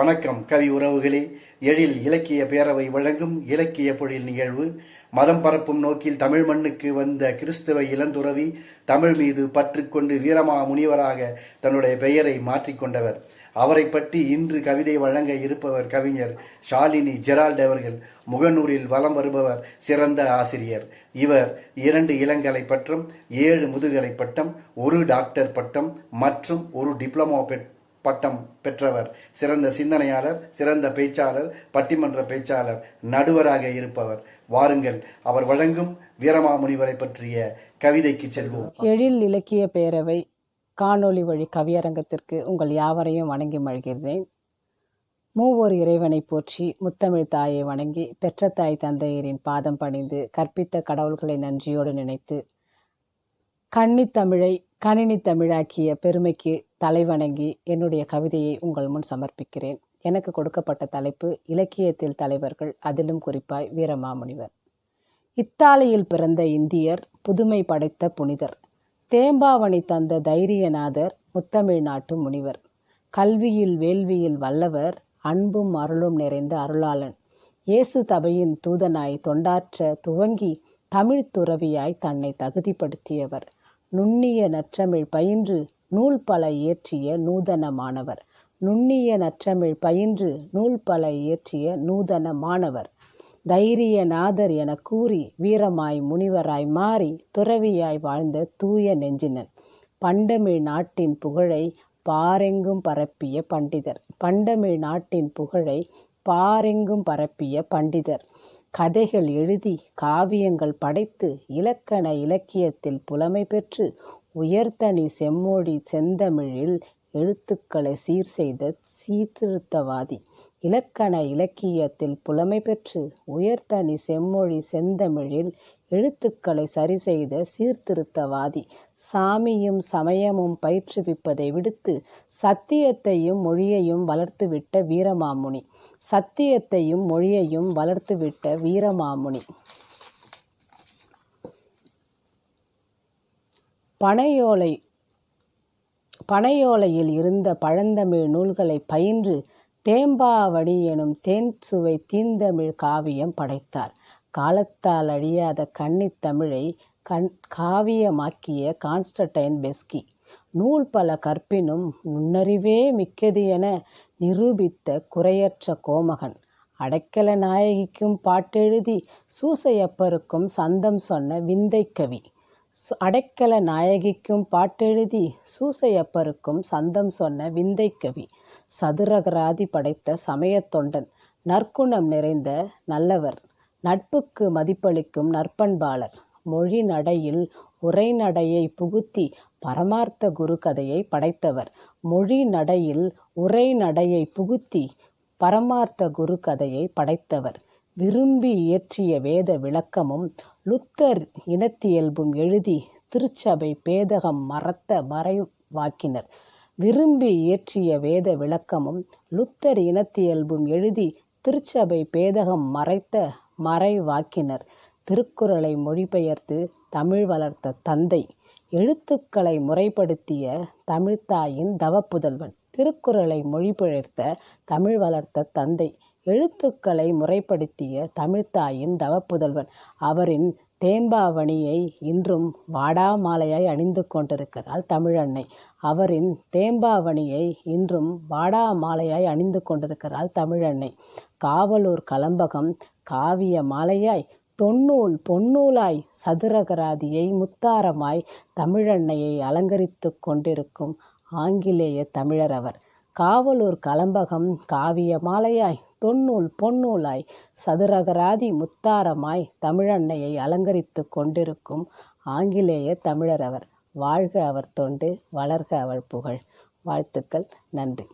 வணக்கம் கவி உறவுகளே. எழில் இலக்கிய பேரவை வழங்கும் இலக்கிய பொழில் நிகழ்வு. மதம் பரப்பும் நோக்கில் தமிழ் மண்ணுக்கு வந்த கிறிஸ்தவ இளந்துறவி தமிழ் மீது பற்றுக்கொண்டு வீரமா முனிவராக தன்னுடைய பெயரை மாற்றிக்கொண்டவர் அவரை பற்றி இன்று கவிதை வழங்க இருப்பவர் கவிஞர் ஷாலினி ஜெரால்ட் அவர்கள். முகநூரில் வலம் வருபவர் சிறந்த ஆசிரியர். இவர் இரண்டு இளங்கலை பட்டம் ஏழு முதுகலை பட்டம் ஒரு டாக்டர் பட்டம் மற்றும் ஒரு டிப்ளமோ பட்டம் பெற்றவர் சிறந்த சிந்தனையாளர் சிறந்த பேச்சாளர் பட்டிமன்ற பேச்சாளர் நடுவராக இருப்பவர். வாருங்கள் அவர் வழங்கும் வீரமாமுனிவரை பற்றிய கவிதைக்கு செல்வோம். எழில் இலக்கிய பேரவை காணொளி வழி கவியரங்கத்திற்கு உங்கள் யாவரையும் வணங்கி மழ்கிறேன் மூவோர் இறைவனை போற்றி முத்தமிழ் தாயை வணங்கி பெற்ற தாய் தந்தையரின் பாதம் பணிந்து கற்பித்த கடவுள்களை நன்றியோடு நினைத்து கன்னித்தமிழை கணினி தமிழாக்கிய பெருமைக்கு தலைவணங்கி என்னுடைய கவிதையை உங்கள் முன் சமர்ப்பிக்கிறேன். எனக்கு கொடுக்கப்பட்ட தலைப்பு இலக்கியத்தில் தலைவர்கள் அதிலும் குறிப்பாய் வீரமாமுனிவர். இத்தாலியில் பிறந்த இந்தியர் புதுமை படைத்த புனிதர். தேம்பாவணி தந்த தைரியநாதர் முத்தமிழ் நாட்டு முனிவர். கல்வியில் வேள்வியில் வல்லவர் அன்பும் அருளும் நிறைந்த அருளாளன். இயேசு தபையின் தூதனாய் தொண்டாற்ற துவங்கி தமிழ் துறவியாய் தன்னை தகுதிப்படுத்தியவர். நுண்ணிய நற்றமிழ் பயின்று நூல் பல இயற்றிய நூதனமானவர். நுண்ணிய நற்றமிழ் பயின்று நூல் பல இயற்றிய நூதனமானவர். தைரியநாதர் என கூறி வீரமாய் முனிவராய் மாறி துறவியாய் வாழ்ந்த தூய நெஞ்சினன். பண்டமிழ் நாட்டின் புகழை பாரெங்கும் பரப்பிய பண்டிதர். பண்டமிழ் நாட்டின் புகழை பாரெங்கும் பரப்பிய பண்டிதர். கதைகள் எழுதி காவியங்கள் படைத்து இலக்கண இலக்கியத்தில் புலமை பெற்று உயர்தனி செம்மொழி செந்தமிழில் எழுத்துக்களை சீர் செய்த சீர்திருத்தவாதி. இலக்கண இலக்கியத்தில் புலமை பெற்று உயர்தனி செம்மொழி செந்தமிழில் எழுத்துக்களை சரி செய்த சீர்திருத்தவாதி. சாமியும் சமயமும் பயிற்றுவிப்பதை விடுத்து சத்தியத்தையும் மொழியையும் வளர்த்துவிட்ட வீரமாமுனி. சத்தியத்தையும் மொழியையும் வளர்த்துவிட்ட வீரமாமுனி. பனையோலை பனையோலையில் இருந்த பழந்தமிழ் நூல்களை பயின்று தேம்பாவடி எனும் தேன் சுவை தீந்தமிழ் காவியம் படைத்தார். காலத்தால் அழியாத கன்னித் தமிழை கண் காவியமாக்கிய கான்ஸ்டன்டைன் பெஸ்கி. நூல் பல கற்பினும் நுண்ணறிவே மிக்கது என நிரூபித்த குறையற்ற கோமகன். அடைக்கல நாயகிக்கும் பாட்டெழுதி சூசையப்பருக்கும் சந்தம் சொன்ன விந்தைக்கவி கவி. சு- அடைக்கல நாயகிக்கும் பாட்டெழுதி சூசையப்பருக்கும் சந்தம் சொன்ன விந்தைக்கவி கவி. சதுரகராதி படைத்த சமயத் தொண்டன் நற்குணம் நிறைந்த நல்லவர் நட்புக்கு மதிப்பளிக்கும் நற்பண்பாளர் மொழி நடையில் உரைநடையை புகுத்தி பரமார்த்த குரு கதையை படைத்தவர் மொழி நடையில் உரைநடையை புகுத்தி பரமார்த்த குரு கதையை படைத்தவர். விரும்பி இயற்றிய வேத விளக்கமும் லுத்தர் இனத்தியல்பும் எழுதி திருச்சபை பேதகம் மறத்த மறைவாக்கினர். விரும்பி இயற்றிய வேத விளக்கமும் லுத்தர் இனத்தியல்பும் எழுதி திருச்சபை பேதகம் மறைத்த மறைவாக்கினர். திருக்குறளை மொழிபெயர்த்து தமிழ் வளர்த்த தந்தை. எழுத்துக்களை முறைப்படுத்திய தமிழ்த்தாயின் தவப்புதல்வன். திருக்குறளை மொழிபெயர்த்த தமிழ் வளர்த்த தந்தை. எழுத்துக்களை முறைப்படுத்திய தமிழ்த்தாயின் தவப்புதல்வன். அவரின் தேம்பாவணியை இன்றும் வாடாமாலையாய் அணிந்து கொண்டிருக்கிறாள் தமிழன்னை. அவரின் தேம்பாவணியை இன்றும் வாடாமாலையாய் அணிந்து கொண்டிருக்கிறாள் தமிழன்னை. காவலூர் கலம்பகம் காவிய மாலையாய் தொன்னூல் பொன்னூலாய் சதுரகராதியை முத்தாரமாய் தமிழன்னையை அலங்கரித்து கொண்டிருக்கும் ஆங்கிலேய தமிழர் அவர். காவலூர் கலம்பகம் காவிய மாலையாய் தொன்னூல் பொன்னூலாய் சதுரகராதி முத்தாரமாய் தமிழன்னையை அலங்கரித்து கொண்டிருக்கும் ஆங்கிலேய தமிழர் அவர். வாழ்க அவர் தொண்டு வளர்க அவள் புகழ். வாழ்த்துக்கள் நன்றி.